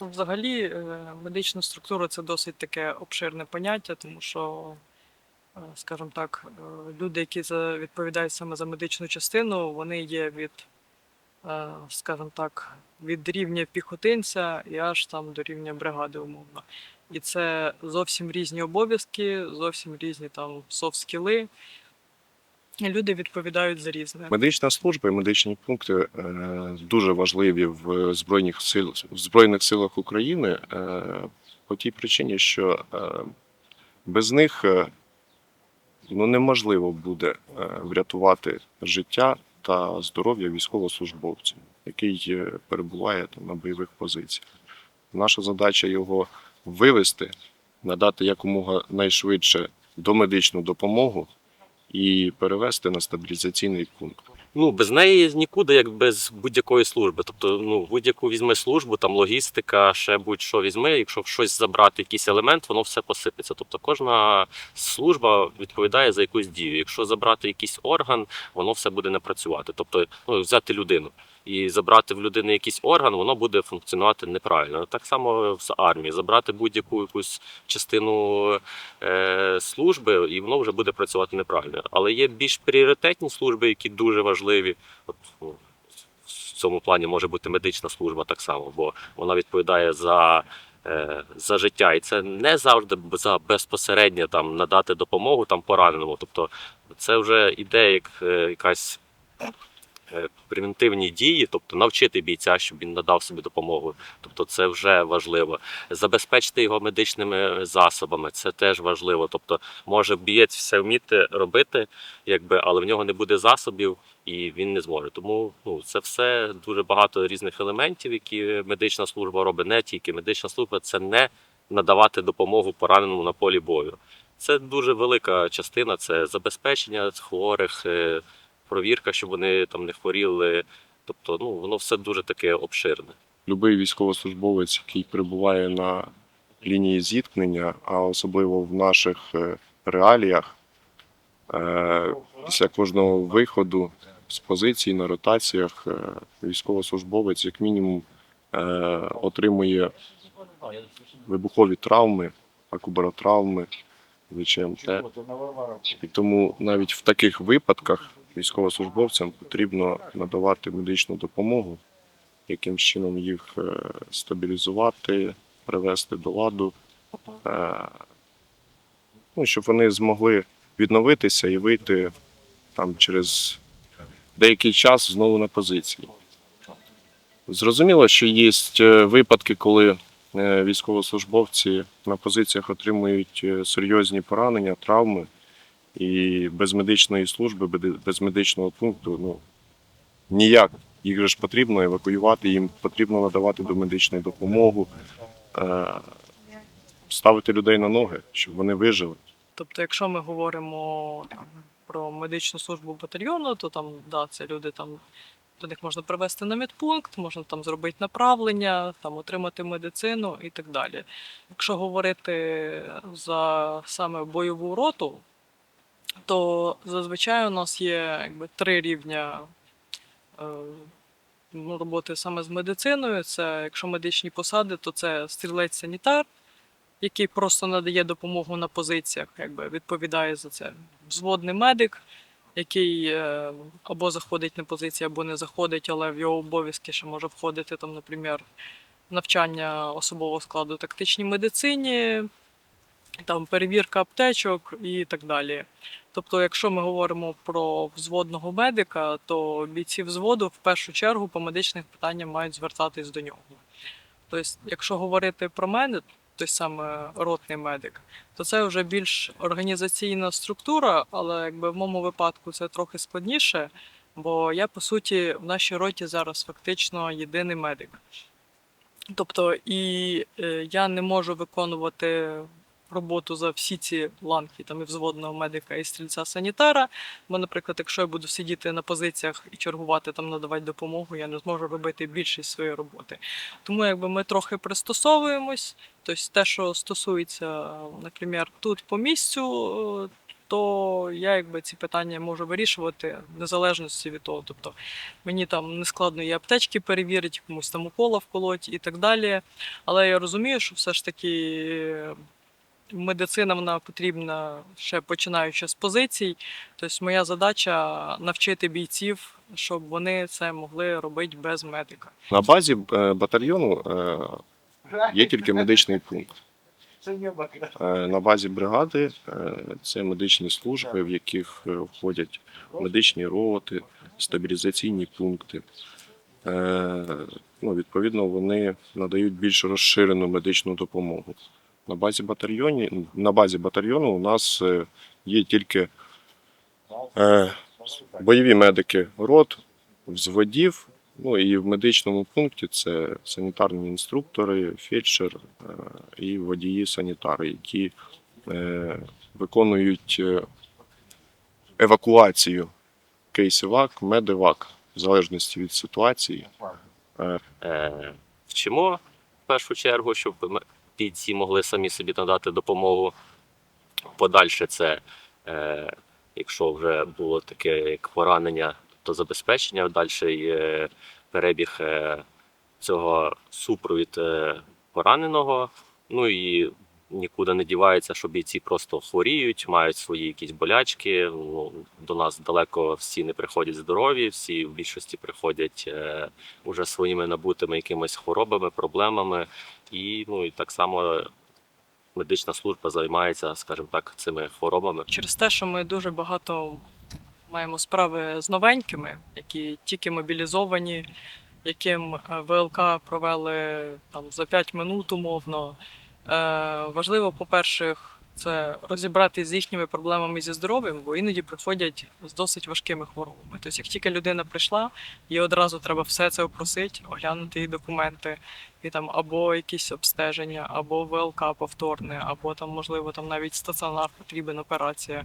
Ну, Взагалі, е, медична структура це досить таке обширне поняття, тому що, е, скажімо так, е, люди, які відповідають саме за медичну частину, вони є від, скажімо так, від рівня піхотинця і аж там до рівня бригади, умовно. І це зовсім різні обов'язки, зовсім різні там софт-скіли. Люди відповідають за різне. Медична служба і медичні пункти е, дуже важливі в збройних сил в збройних силах України е, по тій причині, що е, без них ну неможливо буде врятувати життя та здоров'я військовослужбовця, який перебуває там на бойових позиціях. Наша задача його вивести, надати якомога найшвидше домедичну допомогу і перевести на стабілізаційний пункт. Ну, без неї нікуди, як без будь-якої служби. Тобто, ну, будь-яку візьми службу, там логістика, ще будь-що візьми. Якщо щось забрати, якийсь елемент, воно все посипеться. Тобто кожна служба відповідає за якусь дію. Якщо забрати якийсь орган, воно все буде не працювати. Тобто, ну, взяти людину і забрати в людини якийсь орган, воно буде функціонувати неправильно. Так само з армії. Забрати будь-яку якусь частину е, служби, і воно вже буде працювати неправильно. Але є більш пріоритетні служби, які дуже важливі. От, ну, в цьому плані може бути медична служба так само, бо вона відповідає за. е, За життя, і це не завжди за безпосередньо там надати допомогу там пораненому. Тобто це вже іде як е, якась превентивні дії, тобто навчити бійця, щоб він надав собі допомогу. Тобто це вже важливо. Забезпечити його медичними засобами, це теж важливо. Тобто, може бієць все вміти робити, якби, але в нього не буде засобів і він не зможе. Тому ну, це все дуже багато різних елементів, які медична служба робить. Не тільки медична служба це не надавати допомогу пораненому на полі бою. Це дуже велика частина. Це забезпечення хворих, е, провірка, щоб вони там не хворіли. Тобто, ну воно все дуже таке обширне. Любий військовослужбовець, який перебуває на лінії зіткнення, а особливо в наших е, реаліях, е, після кожного виходу з позицій на ротаціях, е, військовослужбовець, як мінімум, отримує вибухові травми, акубаротравми, ВЧМТ. І тому навіть в таких випадках військовослужбовцям потрібно надавати медичну допомогу, яким чином їх е, стабілізувати, привести до ладу, е, ну, щоб вони змогли відновитися і вийти там через деякий час знову на позиції. Зрозуміло, що є е, випадки, коли військовослужбовці на позиціях отримують серйозні поранення, травми, і без медичної служби, без- медичного пункту, ну ніяк. Їх же ж потрібно евакуювати, їм потрібно надавати домедичну допомогу, е, ставити людей на ноги, щоб вони вижили. Тобто, якщо ми говоримо про медичну службу батальйону, то там да, це люди там. До них можна привезти на медпункт, можна там зробити направлення, там отримати медицину і так далі. Якщо говорити за саме бойову роту, то зазвичай у нас є якби три рівня е, ну, роботи саме з медициною. Це якщо медичні посади, то це стрілець-санітар, який просто надає допомогу на позиціях, якби відповідає за це. Взводний медик, який е, або заходить на позиції, або не заходить, але в його обов'язки ще може входити там, наприклад, навчання особового складу тактичній медицині, там перевірка аптечок і так далі. Тобто, якщо ми говоримо про взводного медика, то бійці взводу в першу чергу по медичних питаннях мають звертатись до нього. Тобто, якщо говорити про мене, той саме ротний медик, то це вже більш організаційна структура, але якби в моєму випадку це трохи складніше, бо я по суті в нашій роті зараз фактично єдиний медик. Тобто, і е, я не можу виконувати роботу за всі ці ланки, там і взводного медика, і стрільця санітара. Бо, наприклад, якщо я буду сидіти на позиціях і чергувати там, надавати допомогу, я не зможу робити більшість своєї роботи. Тому якби ми трохи пристосовуємось. Тобто те, що стосується, наприклад, тут по місцю, то я якби ці питання можу вирішувати в незалежності від того. Тобто мені там не складно і аптечки перевірити, комусь там укола вколоть і так далі. Але я розумію, що все ж таки медицина вона потрібна ще починаючи з позицій. Тобто моя задача навчити бійців, щоб вони це могли робити без медика. На базі е, батальйону е, є тільки медичний пункт. Е, На базі бригади це медичні служби, в яких входять медичні роти, стабілізаційні пункти. Ну, відповідно, вони надають більш розширену медичну допомогу. На базі батальйоні, на базі батальйону у нас е, є тільки е, бойові медики рот, взводів, ну і в медичному пункті це санітарні інструктори, фельдшер е, і водії-санітари, які е, виконують е, евакуацію кейсівак, медивак, в залежності від ситуації. Е, вчимо в першу чергу, щоб бійці могли самі собі надати допомогу. Подальше це, е, якщо вже було таке як поранення, то забезпечення, далі е, перебіг е, цього супровід е, пораненого. Ну і нікуди не дівається, що бійці просто хворіють, мають свої якісь болячки. Ну, до нас далеко всі не приходять здорові, всі в більшості приходять е, уже своїми набутими якимись хворобами, проблемами. І, ну, і так само медична служба займається, скажімо так, цими хворобами. Через те, що ми дуже багато маємо справи з новенькими, які тільки мобілізовані, яким е, ВЛК провели там за 5 минут умовно. Е, важливо, по-перше, це розібратися з їхніми проблемами зі здоров'ям, бо іноді приходять з досить важкими хворобами. Тобто, як тільки людина прийшла, їй одразу треба все це опросити, оглянути її документи, і там або якісь обстеження, або ВЛК повторне, або там, можливо, там навіть стаціонар потрібен операція.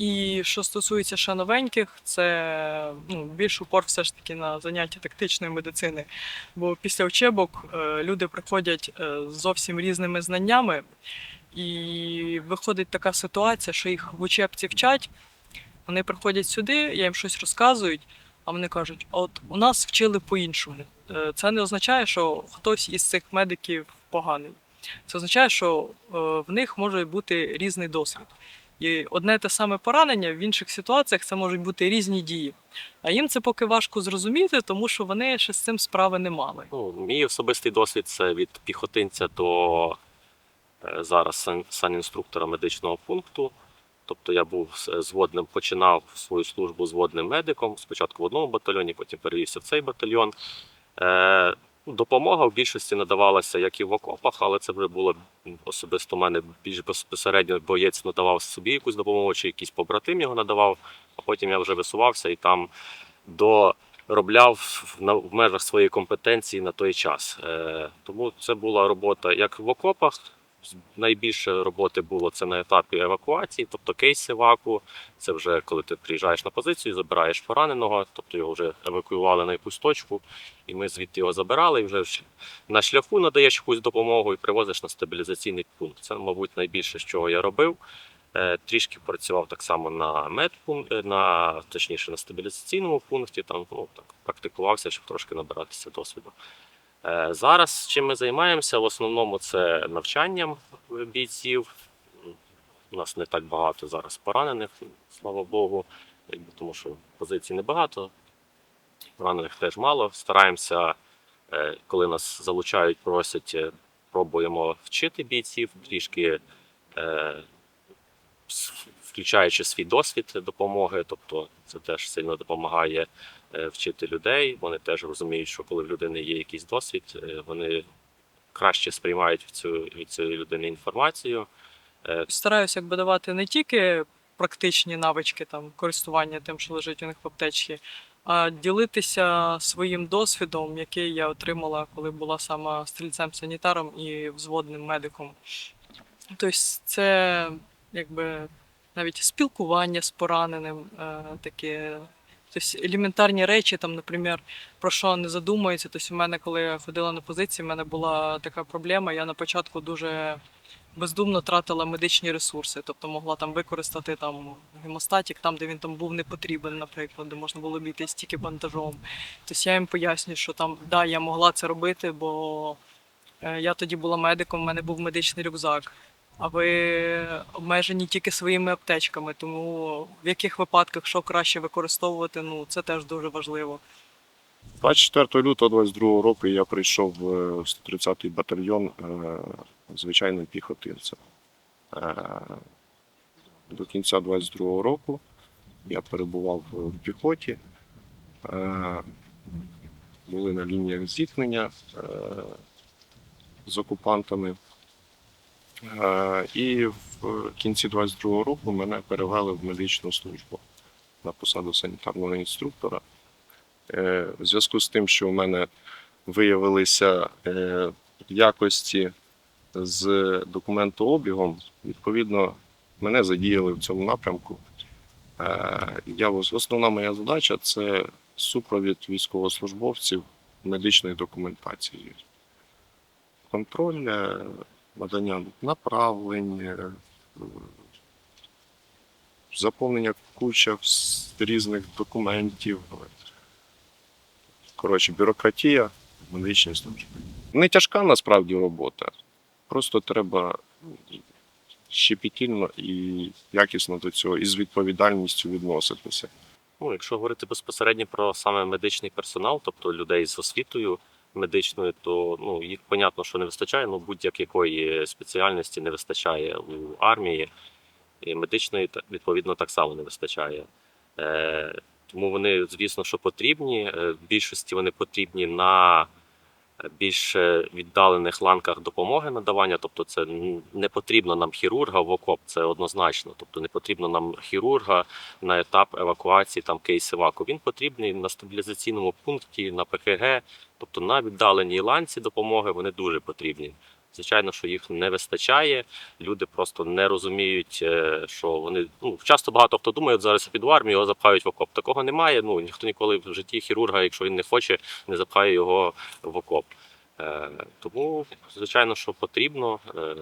І що стосується ще новеньких, це ну, більш упор все ж таки на заняття тактичної медицини. Бо після учебок е, люди приходять е, з зовсім різними знаннями, і виходить така ситуація, що їх в учебці вчать, вони приходять сюди, я їм щось розказують, а вони кажуть: от у нас вчили по-іншому. Е, Це не означає, що хтось із цих медиків поганий. Це означає, що е, в них може бути різний досвід. І одне те саме поранення в інших ситуаціях це можуть бути різні дії. А їм це поки важко зрозуміти, тому що вони ще з цим справи не мали. Ну, мій особистий досвід це від піхотинця до е, зараз санінструктора медичного пункту. Тобто я був зводним, починав свою службу зводним медиком. Спочатку в одному батальйоні, потім перевівся в цей батальйон. Допомога в більшості надавалася як і в окопах, але це вже було особисто мене більш безпосередньо боєць надавав собі якусь допомогу, чи якийсь побратим його надавав, а потім я вже висувався і там доробляв в- межах своєї компетенції на той час. Е, тому це була робота як в окопах. З- Найбільше роботи було це на етапі евакуації, тобто кейс еваку. Це вже коли ти приїжджаєш на позицію, забираєш пораненого, тобто його вже евакуювали на якусь точку, і ми звідти його забирали. І вже на шляху надаєш якусь допомогу і привозиш на стабілізаційний пункт. Це, мабуть, найбільше, що я робив. Е, Трішки працював так само на медпункт, на точніше на стабілізаційному пункті. Там ну так практикувався, щоб трошки набиратися досвіду. Е, Зараз чим ми займаємося? В основному це навчанням бійців. У нас не так багато зараз поранених, слава Богу, тому що позицій небагато, поранених теж мало. Стараємося, е, коли нас залучають, просять, е, пробуємо вчити бійців трішки. включаючи свій досвід допомоги, тобто це теж сильно допомагає вчити людей. Вони теж розуміють, що коли в людини є якийсь досвід, е, вони краще сприймають в цю від цієї людини інформацію. Е, Стараюся якби давати не тільки практичні навички там користування тим, що лежить у них в аптечці, а ділитися своїм досвідом, який я отримала, коли була сама стрільцем-санітаром і взводним медиком. Тобто, це якби навіть спілкування з пораненим, е, таке. Тобто елементарні речі, там, наприклад, про що не задумується. Тобто, у мене, коли я ходила на позиції, в мене була така проблема. Я на початку дуже бездумно тратила медичні ресурси, тобто могла там використати там гемостатік, там, де він там був не потрібен, наприклад, де можна було обійтись тільки бандажом. Тобто я їм пояснюю, що там да, я могла це робити, бо е, я тоді була медиком, в мене був медичний рюкзак. А ви обмежені тільки своїми аптечками, тому в яких випадках що краще використовувати, ну це теж дуже важливо. 24 лютого 22 року я прийшов в 130-й батальйон е, звичайним піхотинцем. Е, До кінця 22 року я перебував в піхоті. Е, Були на лініях зіткнення е, з окупантами. Е, І в кінці 22-го року мене перевели в медичну службу на посаду санітарного інструктора. Е, В зв'язку з тим, що у мене виявилися е, якості з документообігом, відповідно, мене задіяли в цьому напрямку. Я, основна моя задача це супровід військовослужбовців медичної документації. Контроль, надання направлень, е, заповнення куча різних документів. Коротше, бюрократія в медичній. Не тяжка насправді робота. Просто треба ну, щепетільно і якісно до цього, і з відповідальністю відноситися. Ну, якщо говорити безпосередньо про саме медичний персонал, тобто людей з освітою медичною, то ну їх понятно, що не вистачає. Ну будь-якої спеціальності не вистачає у армії, і медичної відповідно так само не вистачає. Е, тому вони, звісно, що потрібні. Е, В більшості вони потрібні на більш е, віддалених ланках допомоги надавання. Тобто, це не потрібно нам хірурга в окоп, це однозначно. Тобто не потрібно нам хірурга на етап евакуації, там кейс еваку. Він потрібний на стабілізаційному пункті, на ПКГ, тобто на віддаленій ланці допомоги вони дуже потрібні. Звичайно, що їх не вистачає. Люди просто не розуміють, е, що вони ну часто багато хто думає, от зараз я піду армію, його запхають в окоп. Такого немає. Ну ніхто ніколи в житті хірурга, якщо він не хоче, не запхає його в окоп. Е, тому, звичайно, що потрібно. Е,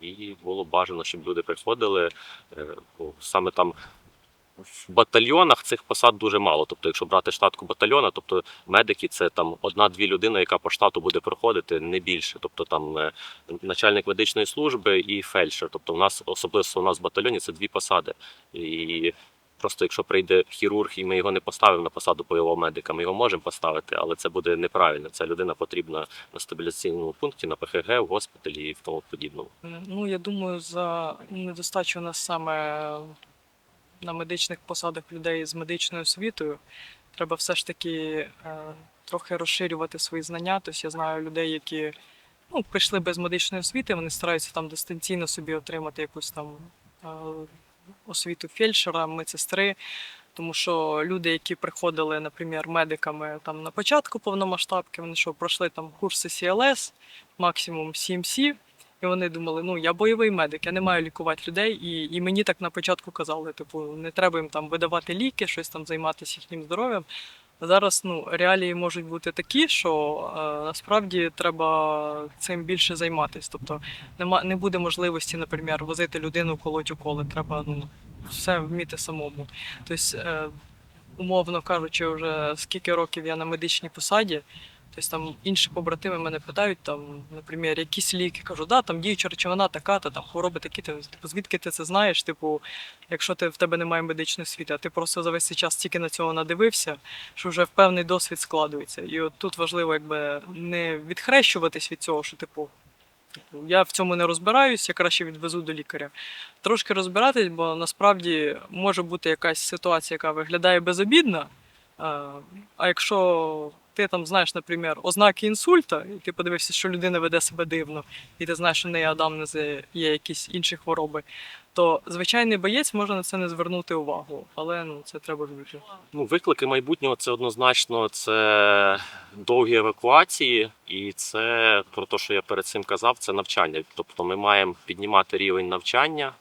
і було бажано, щоб люди приходили. Саме там в батальйонах цих посад дуже мало. Тобто, якщо брати штатку батальйона, тобто медики це там одна-дві людини, яка по штату буде проходити, не більше. Тобто там е, начальник медичної служби і фельдшер. Тобто, у нас особливо у нас в батальйоні це дві посади. І просто якщо прийде хірург і ми його не поставимо на посаду бойового медика, ми його можемо поставити, але це буде неправильно. Ця людина потрібна на стабіляційному пункті, на ПХГ, в госпіталі і в тому подібному. Е, Ну, я думаю, за недостачу у нас саме на медичних посадах людей з медичною освітою треба все ж таки е, трохи розширювати свої знання. Тобто я знаю людей, які ну, прийшли без медичної освіти, вони стараються там дистанційно собі отримати якусь там е, освіту фельдшера, медсестри. Тому що люди, які приходили, наприклад, медиками там на початку повномасштабки, вони що пройшли там курси CLS, максимум CMC, і вони думали, ну я бойовий медик, я не маю лікувати людей. І, і мені так на початку казали, типу, не треба їм там видавати ліки, щось там займатися їхнім здоров'ям. Зараз ну, реалії можуть бути такі, що е, насправді треба цим більше займатися. Тобто нема, не буде можливості, наприклад, возити людину колоть уколи. Треба ну, все вміти самому. Тобто, е, умовно кажучи, вже скільки років я на медичній посаді. Тобто там інші побратими мене питають, там, наприклад, якісь ліки. Кажу, да, там діюча речовина така, то там хвороби такі. Типу, звідки ти це знаєш? Типу, якщо ти в тебе немає медичної освіти, а ти просто за весь цей час тільки на цього надивився, що вже в певний досвід складується. І от тут важливо якби не відхрещуватись від цього, що типу. типу, Я в цьому не розбираюсь, я краще відвезу до лікаря. Трошки розбиратись, бо насправді може бути якась ситуація, яка виглядає безобідна. А якщо ти там знаєш, наприклад, ознаки інсульта, і ти подивився, що людина веде себе дивно, і ти знаєш, що в неї адамнези є якісь інші хвороби, то звичайний боєць може на це не звернути увагу, але ну це треба робити. Ну, виклики майбутнього це однозначно це довгі евакуації, і це про те, що я перед цим казав, це навчання. Тобто ми маємо піднімати рівень навчання.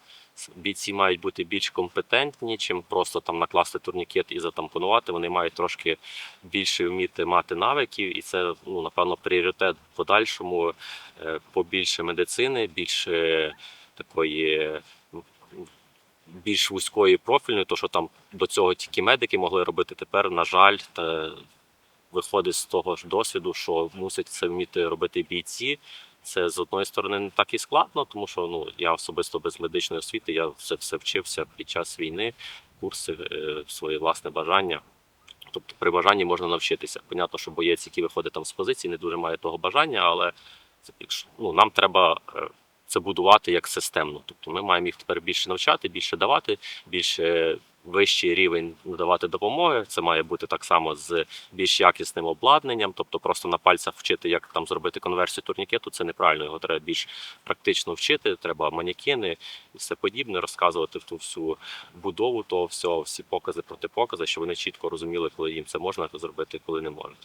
Бійці мають бути більш компетентні, чим просто там накласти турнікет і затампонувати. Вони мають трошки більше вміти мати навиків, і це ну напевно пріоритет в подальшому. е, Побільше медицини, більше такої. Більш вузької профільної, то що там до цього тільки медики могли робити. Тепер, на жаль, та виходить з того ж досвіду, що мусять це вміти робити бійці. Це з одної сторони не так і складно, тому що ну я особисто без медичної освіти, я все, все вчився під час війни, курси, е, своє власне бажання. Тобто при бажанні можна навчитися. Понятно, що боєць, який виходить там з позиції, не дуже має того бажання, але це ну нам треба е, це будувати як системно. Тобто ми маємо їх тепер більше навчати, більше давати, більше вищий рівень надавати допомоги. Це має бути так само з більш якісним обладнанням. Тобто просто на пальцях вчити, як там зробити конверсію турнікету, це неправильно. Його треба більш практично вчити. Треба манікіни і все подібне, розказувати в ту всю будову того всього, всі покази, протипокази, щоб вони чітко розуміли, коли їм це можна зробити, коли не можна.